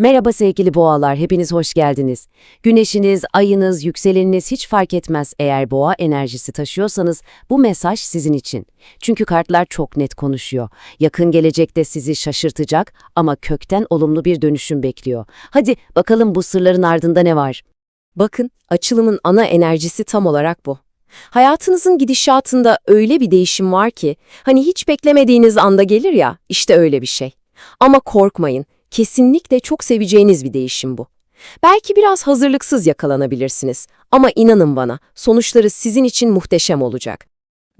Merhaba sevgili boğalar, hepiniz hoş geldiniz. Güneşiniz, ayınız, yükseleniniz hiç fark etmez eğer boğa enerjisi taşıyorsanız bu mesaj sizin için. Çünkü kartlar çok net konuşuyor. Yakın gelecekte sizi şaşırtacak ama kökten olumlu bir dönüşüm bekliyor. Hadi bakalım bu sırların ardında ne var? Bakın, açılımın ana enerjisi tam olarak bu. Hayatınızın gidişatında öyle bir değişim var ki, hani hiç beklemediğiniz anda gelir ya, işte öyle bir şey. Ama korkmayın, kesinlikle çok seveceğiniz bir değişim bu. Belki biraz hazırlıksız yakalanabilirsiniz ama inanın bana, sonuçları sizin için muhteşem olacak.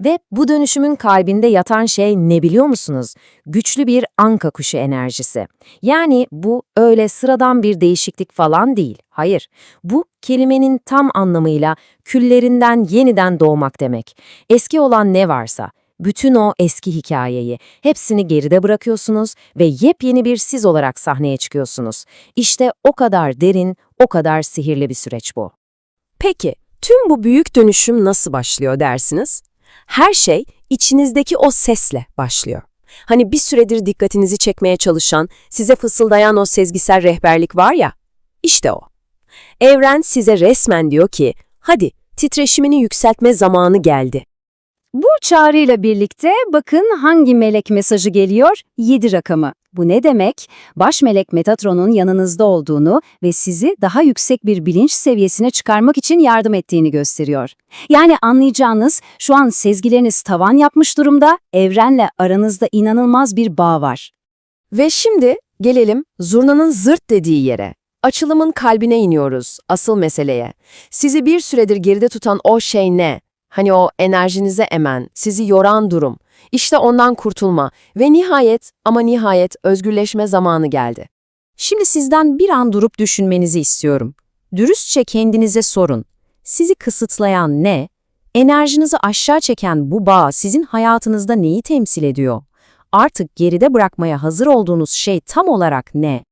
Ve bu dönüşümün kalbinde yatan şey ne biliyor musunuz? Güçlü bir anka kuşu enerjisi. Yani bu öyle sıradan bir değişiklik falan değil. Hayır, bu kelimenin tam anlamıyla küllerinden yeniden doğmak demek. Eski olan ne varsa, bütün o eski hikayeyi, hepsini geride bırakıyorsunuz ve yepyeni bir siz olarak sahneye çıkıyorsunuz. İşte o kadar derin, o kadar sihirli bir süreç bu. Peki, tüm bu büyük dönüşüm nasıl başlıyor dersiniz? Her şey içinizdeki o sesle başlıyor. Hani bir süredir dikkatinizi çekmeye çalışan, size fısıldayan o sezgisel rehberlik var ya, işte o. Evren size resmen diyor ki, hadi titreşimini yükseltme zamanı geldi. Çağrıyla birlikte bakın hangi melek mesajı geliyor? 7 rakamı. Bu ne demek? Baş melek Metatron'un yanınızda olduğunu ve sizi daha yüksek bir bilinç seviyesine çıkarmak için yardım ettiğini gösteriyor. Yani anlayacağınız şu an sezgileriniz tavan yapmış durumda, evrenle aranızda inanılmaz bir bağ var. Ve şimdi gelelim zurnanın zırt dediği yere. Açılımın kalbine iniyoruz, asıl meseleye. Sizi bir süredir geride tutan o şey ne? Hani o enerjinize emen, sizi yoran durum. İşte ondan kurtulma ve nihayet ama nihayet özgürleşme zamanı geldi. Şimdi sizden bir an durup düşünmenizi istiyorum. Dürüstçe kendinize sorun. Sizi kısıtlayan ne? Enerjinizi aşağı çeken bu bağ sizin hayatınızda neyi temsil ediyor? Artık geride bırakmaya hazır olduğunuz şey tam olarak ne?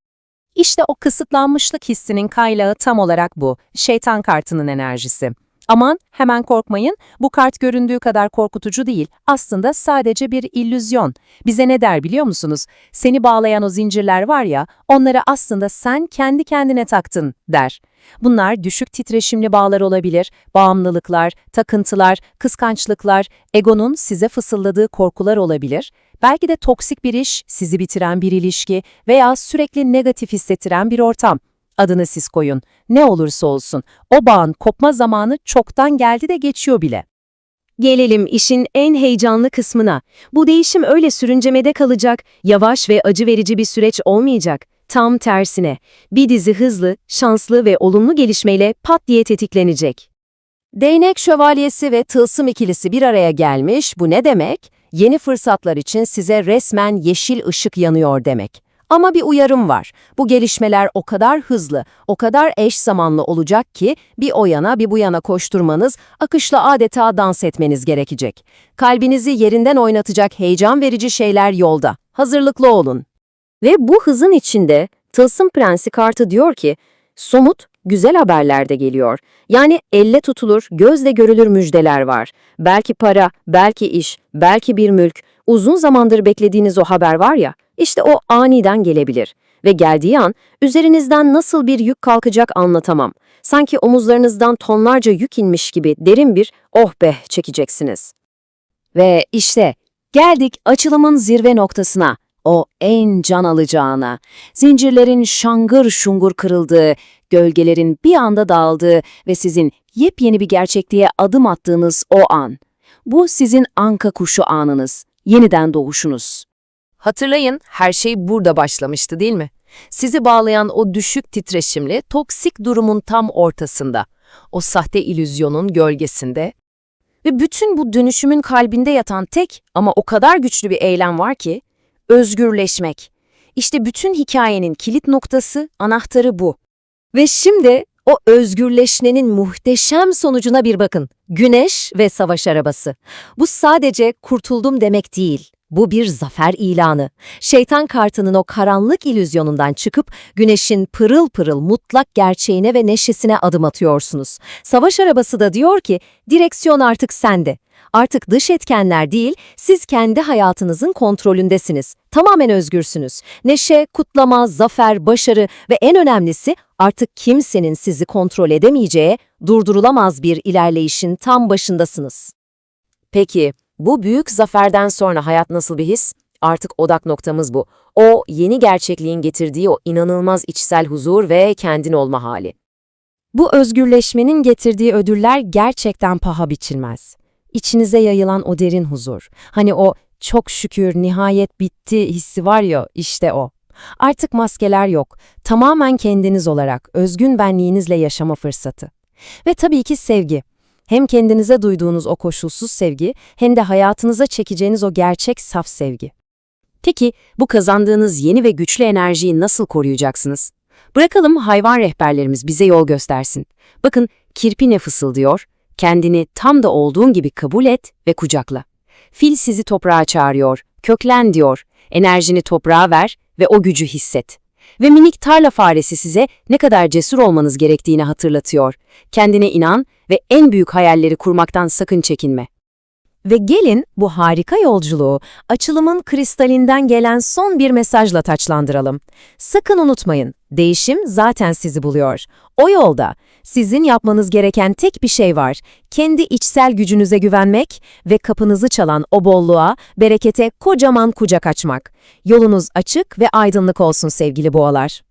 İşte o kısıtlanmışlık hissinin kaynağı tam olarak bu. Şeytan kartının enerjisi. Aman hemen korkmayın, bu kart göründüğü kadar korkutucu değil. Aslında sadece bir illüzyon. Bize ne der biliyor musunuz? Seni bağlayan o zincirler var ya, onları aslında sen kendi kendine taktın der. Bunlar düşük titreşimli bağlar olabilir, bağımlılıklar, takıntılar, kıskançlıklar, egonun size fısıldadığı korkular olabilir. Belki de toksik bir iş, sizi bitiren bir ilişki veya sürekli negatif hissettiren bir ortam. Adını siz koyun. Ne olursa olsun. O bağın kopma zamanı çoktan geldi de geçiyor bile. Gelelim işin en heyecanlı kısmına. Bu değişim öyle sürüncemede kalacak, yavaş ve acı verici bir süreç olmayacak. Tam tersine, bir dizi hızlı, şanslı ve olumlu gelişmeyle pat diye tetiklenecek. Değnek şövalyesi ve tılsım ikilisi bir araya gelmiş, bu ne demek? Yeni fırsatlar için size resmen yeşil ışık yanıyor demek. Ama bir uyarım var. Bu gelişmeler o kadar hızlı, o kadar eş zamanlı olacak ki bir o yana bir bu yana koşturmanız, akışla adeta dans etmeniz gerekecek. Kalbinizi yerinden oynatacak heyecan verici şeyler yolda. Hazırlıklı olun. Ve bu hızın içinde Tılsım Prensi kartı diyor ki, somut, güzel haberler de geliyor. Yani elle tutulur, gözle görülür müjdeler var. Belki para, belki iş, belki bir mülk. Uzun zamandır beklediğiniz o haber var ya, işte o aniden gelebilir. Ve geldiği an üzerinizden nasıl bir yük kalkacak anlatamam. Sanki omuzlarınızdan tonlarca yük inmiş gibi derin bir oh be çekeceksiniz. Ve işte geldik açılımın zirve noktasına. O en can alacağına. Zincirlerin şangır şungur kırıldığı, gölgelerin bir anda dağıldığı ve sizin yepyeni bir gerçekliğe adım attığınız o an. Bu sizin anka kuşu anınız, yeniden doğuşunuz. Hatırlayın, her şey burada başlamıştı değil mi? Sizi bağlayan o düşük titreşimli, toksik durumun tam ortasında, o sahte ilüzyonun gölgesinde ve bütün bu dönüşümün kalbinde yatan tek ama o kadar güçlü bir eylem var ki, özgürleşmek. İşte bütün hikayenin kilit noktası, anahtarı bu. Ve şimdi o özgürleşmenin muhteşem sonucuna bir bakın. Güneş ve savaş arabası. Bu sadece kurtuldum demek değil. Bu bir zafer ilanı. Şeytan kartının o karanlık ilüzyonundan çıkıp güneşin pırıl pırıl mutlak gerçeğine ve neşesine adım atıyorsunuz. Savaş arabası da diyor ki direksiyon artık sende. Artık dış etkenler değil, siz kendi hayatınızın kontrolündesiniz. Tamamen özgürsünüz. Neşe, kutlama, zafer, başarı ve en önemlisi artık kimsenin sizi kontrol edemeyeceği, durdurulamaz bir ilerleyişin tam başındasınız. Peki, bu büyük zaferden sonra hayat nasıl bir his? Artık odak noktamız bu. O yeni gerçekliğin getirdiği o inanılmaz içsel huzur ve kendin olma hali. Bu özgürleşmenin getirdiği ödüller gerçekten paha biçilmez. İçinize yayılan o derin huzur. Hani o çok şükür nihayet bitti hissi var ya işte o. Artık maskeler yok. Tamamen kendiniz olarak, özgün benliğinizle yaşama fırsatı. Ve tabii ki sevgi. Hem kendinize duyduğunuz o koşulsuz sevgi hem de hayatınıza çekeceğiniz o gerçek saf sevgi. Peki, bu kazandığınız yeni ve güçlü enerjiyi nasıl koruyacaksınız? Bırakalım hayvan rehberlerimiz bize yol göstersin. Bakın, kirpi ne fısıldıyor? Kendini tam da olduğun gibi kabul et ve kucakla. Fil sizi toprağa çağırıyor, köklen diyor, enerjini toprağa ver ve o gücü hisset. Ve minik tarla faresi size ne kadar cesur olmanız gerektiğini hatırlatıyor. Kendine inan ve en büyük hayalleri kurmaktan sakın çekinme. Ve gelin bu harika yolculuğu açılımın kristalinden gelen son bir mesajla taçlandıralım. Sakın unutmayın, değişim zaten sizi buluyor. O yolda sizin yapmanız gereken tek bir şey var. Kendi içsel gücünüze güvenmek ve kapınızı çalan o bolluğa, berekete kocaman kucak açmak. Yolunuz açık ve aydınlık olsun sevgili boğalar.